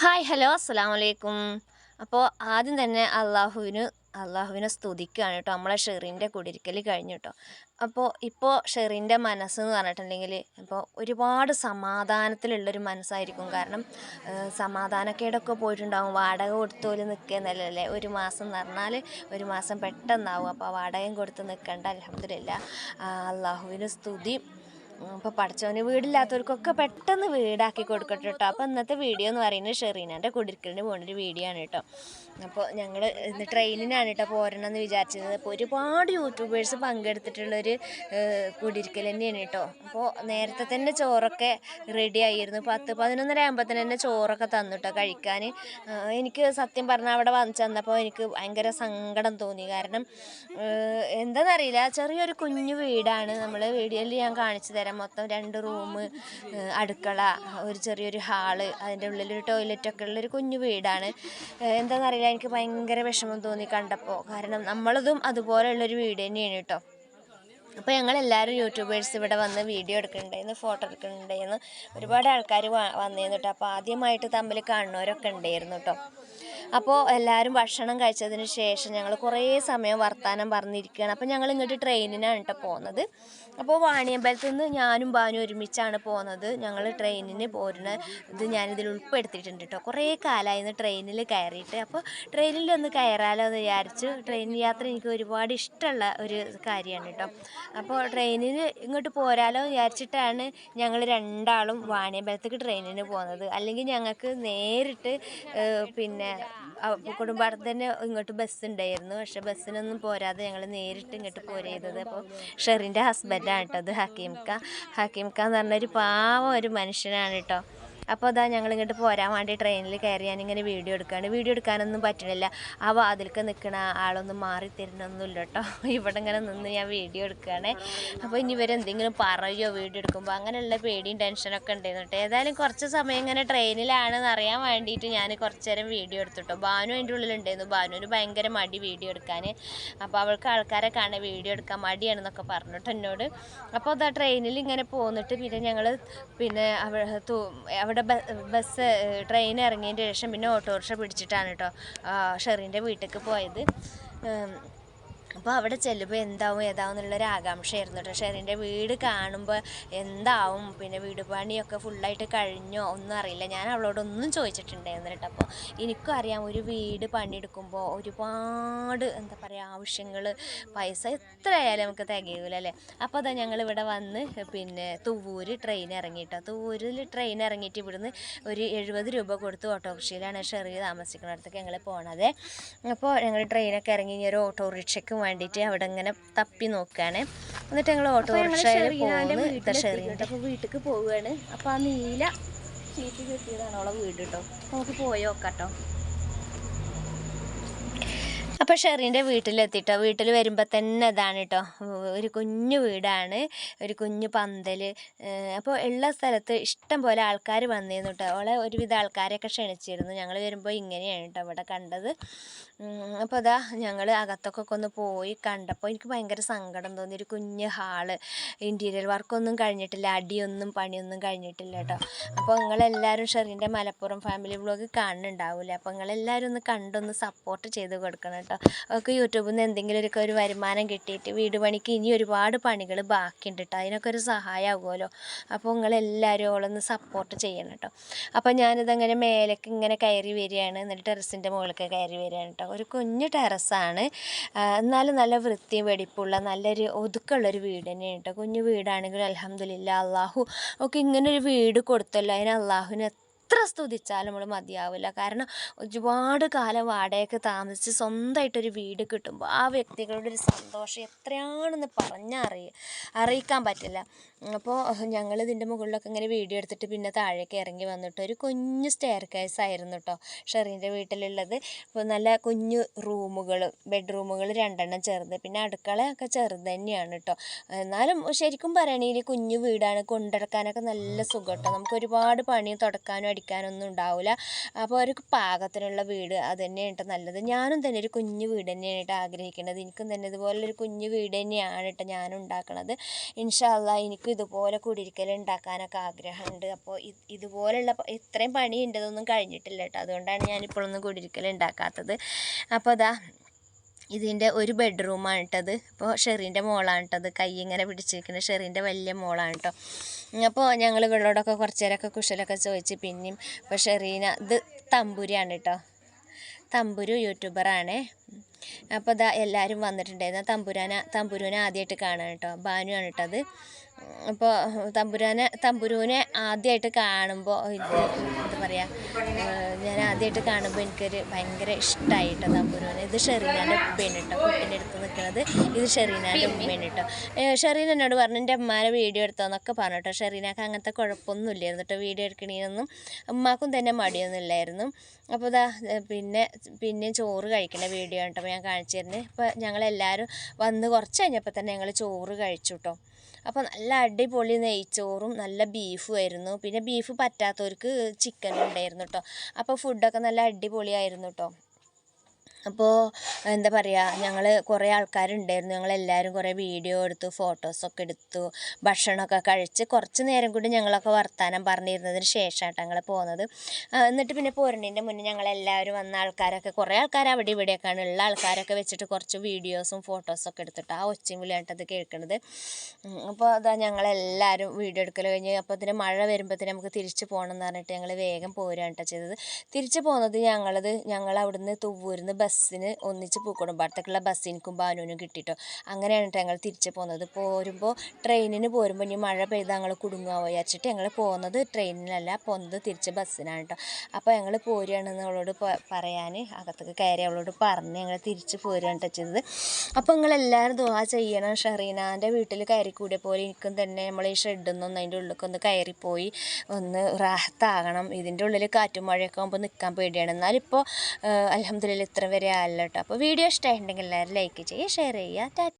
Hi hello അസ്സാം വലൈക്കും അപ്പോൾ ആദ്യം തന്നെ അള്ളാഹുവിന് അള്ളാഹുവിനെ സ്തുതിക്കുകയാണ് കേട്ടോ. നമ്മളെ ഷെറിന്റെ കുടിരിക്കൽ കഴിഞ്ഞു കേട്ടോ. അപ്പോൾ ഇപ്പോൾ ഷെറിന്റെ മനസ്സ് എന്ന് പറഞ്ഞിട്ടുണ്ടെങ്കിൽ ഇപ്പോൾ ഒരുപാട് സമാധാനത്തിലുള്ളൊരു മനസ്സായിരിക്കും. കാരണം സമാധാനക്കേടൊക്കെ പോയിട്ടുണ്ടാവും. വാടക കൊടുത്തോൽ നിൽക്കുന്നല്ലേ ഒരു മാസം എന്ന് പറഞ്ഞാൽ ഒരു മാസം പെട്ടെന്നാവും. അപ്പോൾ വാടകയും കൊടുത്ത് നിൽക്കേണ്ട അലഹമില്ല അള്ളാഹുവിന് സ്തുതി. അപ്പോൾ പഠിച്ചവന് വീടില്ലാത്തവർക്കൊക്കെ പെട്ടെന്ന് വീടാക്കി കൊടുക്കട്ടെ കേട്ടോ അപ്പോൾ ഇന്നത്തെ വീഡിയോ എന്ന് പറയുന്നത് ഷെറീനാന്റെ കുടിരിക്കലിന് പോണൊരു വീഡിയോ ആണ് കേട്ടോ അപ്പോൾ ഞങ്ങൾ ഇന്ന് ട്രെയിനിനാണ് കേട്ടോ പോരണമെന്ന് വിചാരിച്ചത്. അപ്പോൾ ഒരുപാട് യൂട്യൂബേഴ്സ് പങ്കെടുത്തിട്ടുള്ളൊരു ഒരു കുടിരിക്കൽ തന്നെയാണ് കേട്ടോ അപ്പോൾ നേരത്തെ തന്നെ ചോറൊക്കെ റെഡി ആയിരുന്നു. പത്ത് പതിനൊന്നര ആകുമ്പോൾ തന്നെ ചോറൊക്കെ തന്നു കേട്ടോ കഴിക്കാൻ എനിക്ക് സത്യം പറഞ്ഞാൽ അവിടെ വന്ന് ചെന്നപ്പോൾ എനിക്ക് ഭയങ്കര സങ്കടം തോന്നി. കാരണം എന്താണെന്നറിയില്ല ചെറിയൊരു കുഞ്ഞു വീടാണ്. നമ്മൾ വീഡിയോയിൽ ഞാൻ കാണിച്ചു തരാം. മൊത്തം രണ്ട് റൂം അടുക്കള ഒരു ചെറിയൊരു ഹാൾ അതിന്റെ ഉള്ളിലൊരു ടോയ്ലറ്റൊക്കെ ഉള്ളൊരു കുഞ്ഞു വീടാണ്. എന്താണെന്നറിയില്ല എനിക്ക് ഭയങ്കര വിഷമം തോന്നി കണ്ടപ്പോൾ കാരണം നമ്മളതും അതുപോലെയുള്ളൊരു വീട് തന്നെയാണ് കേട്ടോ അപ്പോൾ ഞങ്ങളെല്ലാവരും യൂട്യൂബേഴ്സ് ഇവിടെ വന്ന് വീഡിയോ എടുക്കുന്നുണ്ടായിരുന്നു ഫോട്ടോ എടുക്കുന്നുണ്ടായിരുന്നു. ഒരുപാട് ആൾക്കാർ വന്നിരുന്നു കേട്ടോ അപ്പോൾ ആദ്യമായിട്ട് തമ്മിൽ കാണുന്നവരൊക്കെ ഉണ്ടായിരുന്നു കേട്ടോ അപ്പോൾ എല്ലാവരും ഭക്ഷണം കഴിച്ചതിന് ശേഷം ഞങ്ങൾ കുറേ സമയം വർത്തമാനം പറഞ്ഞിരിക്കുകയാണ്. അപ്പോൾ ഞങ്ങൾ ഇങ്ങോട്ട് ട്രെയിനിനാണ് കേട്ടോ പോകുന്നത് അപ്പോൾ വാണിയമ്പലത്തിൽ നിന്ന് ഞാനും ബാനും ഒരുമിച്ചാണ് പോകുന്നത് ഞങ്ങൾ ട്രെയിനിന് പോരുന്ന ഇത് ഞാനിതിൽ ഉൾപ്പെടുത്തിയിട്ടുണ്ട് കേട്ടോ കുറേ കാലമായിരുന്നു ട്രെയിനിൽ കയറിയിട്ട്. അപ്പോൾ ട്രെയിനിൽ ഒന്ന് കയറാലോ എന്ന് വിചാരിച്ചു ട്രെയിൻ യാത്ര എനിക്ക് ഒരുപാട് ഇഷ്ടമുള്ള ഒരു കാര്യമാണ് കേട്ടോ അപ്പോൾ ട്രെയിനിന് ഇങ്ങോട്ട് പോരാലോ എന്ന് വിചാരിച്ചിട്ടാണ് ഞങ്ങൾ രണ്ടാളും വാണിയമ്പലത്തേക്ക് ട്രെയിനിന് പോകുന്നത് അല്ലെങ്കിൽ ഞങ്ങൾക്ക് നേരിട്ട് പിന്നെ കുടുംബത്തിൽ തന്നെ ഇങ്ങോട്ട് ബസ് ഉണ്ടായിരുന്നു പക്ഷെ ബസ്സിനൊന്നും പോരാതെ ഞങ്ങൾ നേരിട്ട് ഇങ്ങോട്ട് പോരുക ചെയ്തത് അപ്പോൾ ഷെറിന്റെ ഹസ്ബൻഡാണ് കേട്ടോ അത് ഹക്കീംക്ക ഹക്കീംക്ക എന്ന് പറഞ്ഞൊരു പാവം ഒരു മനുഷ്യനാണ് കേട്ടോ അപ്പോൾ അതാ ഞങ്ങൾ ഇങ്ങോട്ട് പോരാൻ വേണ്ടി ട്രെയിനിൽ കയറി ഞാനിങ്ങനെ വീഡിയോ എടുക്കുകയാണ് വീഡിയോ എടുക്കാനൊന്നും പറ്റണില്ല. ആ വാതിൽക്ക് നിൽക്കണ ആളൊന്നും മാറി തരണമൊന്നുമില്ല കേട്ടോ ഇവിടെ ഇങ്ങനെ നിന്ന് ഞാൻ വീഡിയോ എടുക്കുകയാണേ അപ്പോൾ ഇനി ഇവരെന്തെങ്കിലും പറയുമോ വീഡിയോ എടുക്കുമ്പോൾ അങ്ങനെയുള്ള പേടിയും ടെൻഷനൊക്കെ ഉണ്ടായിരുന്നു കേട്ടോ ഏതായാലും കുറച്ച് സമയം ഇങ്ങനെ ട്രെയിനിലാണെന്ന് അറിയാൻ വേണ്ടിയിട്ട് ഞാൻ കുറച്ച് നേരം വീഡിയോ എടുത്തിട്ടോ. ബാനു അതിന്റെ ഉള്ളിലുണ്ടായിരുന്നു. ബാനുവിന് ഭയങ്കര മടി വീഡിയോ എടുക്കാൻ അപ്പോൾ അവൾക്ക് ആൾക്കാരെ കാണാൻ വീഡിയോ എടുക്കാൻ മടിയാണെന്നൊക്കെ പറഞ്ഞു കേട്ടോ എന്നോട്. അപ്പോൾ അതാ ട്രെയിനിൽ ഇങ്ങനെ പോന്നിട്ട് പിന്നെ ഞങ്ങൾ പിന്നെ അവിടെ ബ- ബസ് ട്രെയിൻ ഇറങ്ങിയതിന് ശേഷം പിന്നെ ഓട്ടോറിക്ഷ പിടിച്ചിട്ടാണ് കേട്ടോ ഷെറിന്റെ വീട്ടിലേക്ക് പോയത്. അപ്പോൾ അവിടെ ചെല്ലുമ്പോൾ എന്താവും ഏതാവും എന്നുള്ളൊരു ആകാംക്ഷയായിരുന്നു കേട്ടോ ഷെറിന്റെ വീട് കാണുമ്പോൾ എന്താവും? പിന്നെ വീട് പണിയൊക്കെ ഫുള്ളായിട്ട് കഴിഞ്ഞോ? ഒന്നും അറിയില്ല. ഞാൻ അവളോടൊന്നും ചോദിച്ചിട്ടുണ്ടായിരുന്നു കേട്ടോ അപ്പോൾ എനിക്കും അറിയാം ഒരു വീട് പണിയെടുക്കുമ്പോൾ ഒരുപാട് എന്താ പറയുക ആവശ്യങ്ങൾ പൈസ എത്ര ആയാലും നമുക്ക് തികയൂല അല്ലേ അപ്പോൾ അതാ ഞങ്ങൾ ഇവിടെ വന്ന് പിന്നെ തുവൂര് ട്രെയിൻ ഇറങ്ങിയിട്ടോ തൂവൂരിൽ ട്രെയിൻ ഇറങ്ങിയിട്ട് ഇവിടുന്ന് ഒരു എഴുപത് രൂപ കൊടുത്ത് ഓട്ടോറിക്ഷയിലാണ് ഷെറി താമസിക്കുന്നിടത്തേക്ക് ഞങ്ങൾ പോണത്. അപ്പോൾ ഞങ്ങൾ ട്രെയിനൊക്കെ ഇറങ്ങി ഇനി ഒരു ഓട്ടോറിക്ഷയ്ക്ക് വേണ്ടിയിട്ട് അവിടെ ഇങ്ങനെ തപ്പി നോക്കുകയാണ് എന്നിട്ട് ഞങ്ങൾ ഓട്ടോറിക്ഷയിൽ പോകുന്നു ഷെറിന്റെ അപ്പോൾ വീട്ടിലേക്ക് പോവുകയാണ് അപ്പോൾ ആ നീല ഷീറ്റ് കെട്ടിയതാണ് അവളെ വീട് കേട്ടോ നമുക്ക് പോയോ കേട്ടോ അപ്പോൾ ഷെറിന്റെ വീട്ടിലെത്തിട്ടോ. വീട്ടിൽ വരുമ്പോൾ തന്നെ ഇതാണ് കേട്ടോ ഒരു കുഞ്ഞു വീടാണ്. ഒരു കുഞ്ഞു പന്തൽ അപ്പോൾ ഉള്ള സ്ഥലത്ത് ഇഷ്ടം പോലെ ആൾക്കാർ വന്നിരുന്നു കേട്ടോ അവളെ ഒരുവിധ ആൾക്കാരെയൊക്കെ ക്ഷണിച്ചിരുന്നു. ഞങ്ങൾ വരുമ്പോൾ ഇങ്ങനെയാണ് കേട്ടോ ഇവിടെ കണ്ടത്. അപ്പോൾ അതാ ഞങ്ങൾ അകത്തൊക്കെ ഒന്ന് പോയി കണ്ടപ്പോൾ എനിക്ക് ഭയങ്കര സങ്കടം തോന്നി. ഒരു കുഞ്ഞ് ഹാൾ. ഇന്റീരിയർ വർക്കൊന്നും കഴിഞ്ഞിട്ടില്ല. അടിയൊന്നും പണിയൊന്നും കഴിഞ്ഞിട്ടില്ല കേട്ടോ അപ്പോൾ നിങ്ങളെല്ലാവരും ഷെറിന്റെ മലപ്പുറം ഫാമിലി വ്ളോഗ് കാണുന്നുണ്ടാവില്ലേ അപ്പോൾ നിങ്ങളെല്ലാവരും ഒന്ന് കണ്ടൊന്ന് സപ്പോർട്ട് ചെയ്ത് കൊടുക്കണം കേട്ടോ അവർക്ക് യൂട്യൂബിൽ നിന്ന് എന്തെങ്കിലുമൊക്കെ ഒരു വരുമാനം കിട്ടിയിട്ട് വീട് പണിക്ക് ഇനി ഒരുപാട് പണികൾ ബാക്കിയുണ്ട് കേട്ടോ അതിനൊക്കെ ഒരു സഹായമാകുമല്ലോ അപ്പോൾ നിങ്ങളെല്ലാവരും അവളൊന്ന് സപ്പോർട്ട് ചെയ്യണം കേട്ടോ അപ്പോൾ ഞാനിതങ്ങനെ മേലേക്ക് ഇങ്ങനെ കയറി വരികയാണ്. എന്നിട്ട് ടെറസിന്റെ മുകളിലേക്ക് കയറി വരികയാണ് കേട്ടോ ഒരു കുഞ്ഞു ടെറസാണ്. എന്നാലും നല്ല വൃത്തിയും വെടിപ്പുള്ള നല്ലൊരു ഒതുക്കമുള്ളൊരു വീട് തന്നെയാണ് കേട്ടോ കുഞ്ഞു വീടാണെങ്കിലും അലഹമ്മദില്ല അള്ളാഹു ഒക്കെ ഇങ്ങനൊരു വീട് കൊടുത്തല്ലോ. അതിന് അള്ളാഹുവിന് എത്ര സ്തുതിച്ചാലും നമ്മൾ മതിയാവില്ല. കാരണം ഒരുപാട് കാലം വാടകയ്ക്ക് താമസിച്ച് സ്വന്തമായിട്ടൊരു വീട് കിട്ടുമ്പോൾ ആ വ്യക്തികളുടെ ഒരു സന്തോഷം എത്രയാണെന്ന് പറഞ്ഞാൽ അറിയ അറിയിക്കാൻ പറ്റില്ല. അപ്പോൾ ഞങ്ങൾ ഇതിന്റെ മുകളിലൊക്കെ ഇങ്ങനെ വീഡിയോ എടുത്തിട്ട് പിന്നെ താഴേക്ക് ഇറങ്ങി വന്നിട്ട് ഒരു കുഞ്ഞു സ്റ്റെയർ കേസ് ആയിരുന്നു കേട്ടോ ഷെറീന്റെ വീട്ടിലുള്ളത്. അപ്പോൾ നല്ല കുഞ്ഞു റൂമുകൾ ബെഡ്റൂമുകൾ രണ്ടെണ്ണം ചെറുത്. പിന്നെ അടുക്കളയൊക്കെ ചെറുത് തന്നെയാണ് കേട്ടോ എന്നാലും ശരിക്കും പറയണേ കുഞ്ഞു വീടാണ് കൊണ്ടിടക്കാനൊക്കെ നല്ല സുഖം കേട്ടോ നമുക്ക് ഒരുപാട് പണി തുടക്കാനും അടിക്കാനൊന്നും ഉണ്ടാവില്ല അപ്പോൾ അവർക്ക് പാകത്തിനുള്ള വീട് അത് തന്നെയാണ് കേട്ടോ നല്ലത്. ഞാനും തന്നെ ഒരു കുഞ്ഞു വീട് തന്നെയാണ് കേട്ടോ ആഗ്രഹിക്കുന്നത് എനിക്കും തന്നെ ഇതുപോലെ ഒരു കുഞ്ഞു വീട് തന്നെയാണ് കേട്ടോ ഞാനും ഉണ്ടാക്കണത്. ഇൻഷാല്ല എനിക്കും ഇതുപോലെ കുടിരിക്കൽ ഉണ്ടാക്കാനൊക്കെ ആഗ്രഹമുണ്ട്. അപ്പോൾ ഇത് ഇതുപോലുള്ള ഇത്രയും പണി ഉണ്ടതൊന്നും കഴിഞ്ഞിട്ടില്ല കേട്ടോ അതുകൊണ്ടാണ് ഞാനിപ്പോഴൊന്നും കുടിരിക്കൽ ഉണ്ടാക്കാത്തത്. അപ്പോൾ അതാ ഇതിന്റെ ഒരു ബെഡ്റൂമാണ് കേട്ടത് ഇപ്പോൾ ഷെറിന്റെ മോളാണ് കേട്ടത് കൈ ഇങ്ങനെ പിടിച്ചിരിക്കുന്നത്. ഷെറിന്റെ വലിയ മോളാണ് കേട്ടോ. അപ്പോൾ ഞങ്ങൾ ഇവളോടൊക്കെ കുറച്ച് നേരമൊക്കെ കുശലൊക്കെ ചോദിച്ച് പിന്നെയും ഇപ്പോൾ ഷെറീന ഇത് തമ്പുരിയാണ് കേട്ടോ. തമ്പുരു യൂട്യൂബറാണ്. അപ്പോൾ ഇതാ എല്ലാവരും വന്നിട്ടുണ്ടായിരുന്നു. തമ്പുരാനെ തമ്പുരുവിനെ ആദ്യമായിട്ട് കാണാൻ കേട്ടോ. ഭാനുവാണ് കേട്ടത് അപ്പോൾ തമ്പുരാനെ തമ്പുരുവിനെ ആദ്യമായിട്ട് കാണുമ്പോൾ എനിക്ക് എന്താ പറയുക ഞാൻ ആദ്യമായിട്ട് കാണുമ്പോൾ എനിക്കൊരു ഭയങ്കര ഇഷ്ടമായി തമ്പുരുവിനെ ഇത് ഷെറീനാന്റെ ഉപ്പയാണ് കേട്ടോ കുട്ടീന്റെ അടുത്ത് നിൽക്കുന്നത് ഇത് ഷെറീനാന്റെ ഉമ്മയാണ് കേട്ടോ ഷെറീൻ എന്നോട് പറഞ്ഞു എന്റെ അമ്മാരെ വീഡിയോ എടുത്തോന്നൊക്കെ പറഞ്ഞു കേട്ടോ ഷെറീനാക്ക് അങ്ങനത്തെ കുഴപ്പമൊന്നും ഇല്ലായിരുന്നു കേട്ടോ വീഡിയോ എടുക്കണേനൊന്നും അമ്മാക്കും തന്നെ മടിയൊന്നും ഇല്ലായിരുന്നു. അപ്പോൾ ഇതാ പിന്നെ പിന്നെ ചോറ് കഴിക്കേണ്ട വീഡിയോ കേട്ടോ ഞാൻ കാണിച്ചു തരുന്നത് ഇപ്പോൾ ഞങ്ങളെല്ലാവരും വന്ന് കുറച്ച് കഴിഞ്ഞപ്പോൾ തന്നെ ഞങ്ങൾ ചോറ് കഴിച്ചു കേട്ടോ അപ്പോൾ നല്ല അടിപൊളി നെയ്ച്ചോറും നല്ല ബീഫും ആയിരുന്നു. പിന്നെ ബീഫ് പറ്റാത്തവർക്ക് ചിക്കനും ഉണ്ടായിരുന്നു കേട്ടോ അപ്പോൾ ഫുഡൊക്കെ നല്ല അടിപൊളിയായിരുന്നു കേട്ടോ അപ്പോൾ എന്താ പറയുക ഞങ്ങൾ കുറേ ആൾക്കാരുണ്ടായിരുന്നു. ഞങ്ങളെല്ലാവരും കുറേ വീഡിയോ എടുത്തു ഫോട്ടോസൊക്കെ എടുത്തു ഭക്ഷണമൊക്കെ കഴിച്ച് കുറച്ച് നേരം കൂടി ഞങ്ങളൊക്കെ വർത്തമാനം പറഞ്ഞിരുന്നതിന് ശേഷമായിട്ട് ഞങ്ങൾ പോകുന്നത് എന്നിട്ട് പിന്നെ പോരണതിന്റെ മുന്നേ ഞങ്ങളെല്ലാവരും വന്ന ആൾക്കാരൊക്കെ കുറേ ആൾക്കാർ അവിടെ ഇവിടെയൊക്കെയാണ്. ഉള്ള ആൾക്കാരൊക്കെ വെച്ചിട്ട് കുറച്ച് വീഡിയോസും ഫോട്ടോസൊക്കെ എടുത്തിട്ട് ആ ഒച്ചയും വിളിയായിട്ടത് കേൾക്കുന്നത് അപ്പോൾ അതാ ഞങ്ങളെല്ലാവരും വീഡിയോ എടുക്കൽ കഴിഞ്ഞ് അപ്പോൾ ഇതിന് മഴ വരുമ്പോഴത്തേന് നമുക്ക് തിരിച്ച് പോകണം എന്ന് പറഞ്ഞിട്ട് ഞങ്ങൾ വേഗം പോരുകയാണ് കേട്ടോ ചെയ്തത്. തിരിച്ച് പോകുന്നത് ഞങ്ങളത് ഞങ്ങൾ അവിടുന്ന് തുവ്വൂരിന്ന് ബസ്സിന് ഒന്നിച്ച് പൂക്കോടുമ്പാടത്തേക്കുള്ള ബസ് എനിക്കും ബാനുവിനും കിട്ടിട്ടോ. അങ്ങനെയാണ് ഞങ്ങൾ തിരിച്ചു പോകുന്നത് പോരുമ്പോൾ ട്രെയിനിന് പോരുമ്പോൾ ഇനി മഴ പെയ്താൽ ഞങ്ങൾ കുടുങ്ങുക വിചാരിച്ചിട്ട് ഞങ്ങൾ പോകുന്നത് ട്രെയിനിലല്ല പോകുന്നത് തിരിച്ച് ബസ്സിനാണ് കേട്ടോ അപ്പോൾ ഞങ്ങൾ പോരുകയാണെന്ന് അവളോട് പറയാൻ അകത്തേക്ക് കയറി അവളോട് പറഞ്ഞ് ഞങ്ങൾ തിരിച്ച് പോരുകയാണ് ചെയ്തത്. അപ്പോൾ നിങ്ങളെല്ലാവരും ദുആ ചെയ്യണം. ഷെറീനാന്റെ വീട്ടിൽ കയറി കൂടിയ പോലെ എനിക്കും തന്നെ നമ്മൾ ഈ ഷെഡിൽ നിന്നൊന്ന് അതിന്റെ ഉള്ളിലേക്ക് ഒന്ന് കയറിപ്പോയി ഒന്ന് റാഹത്താകണം. ഇതിന്റെ ഉള്ളിൽ കാറ്റും മഴയൊക്കെ ആകുമ്പോൾ നിൽക്കാൻ പേടിയാണ്. എന്നാലിപ്പോൾ അലഹമ്മദില്ല ഇത്ര വരെ ആയല്ലോ കേട്ടോ. അപ്പോൾ വീഡിയോ ഇഷ്ടമായിട്ടുണ്ടെങ്കിൽ എല്ലാവരും ലൈക്ക് ചെയ്യുക ഷെയർ ചെയ്യുക.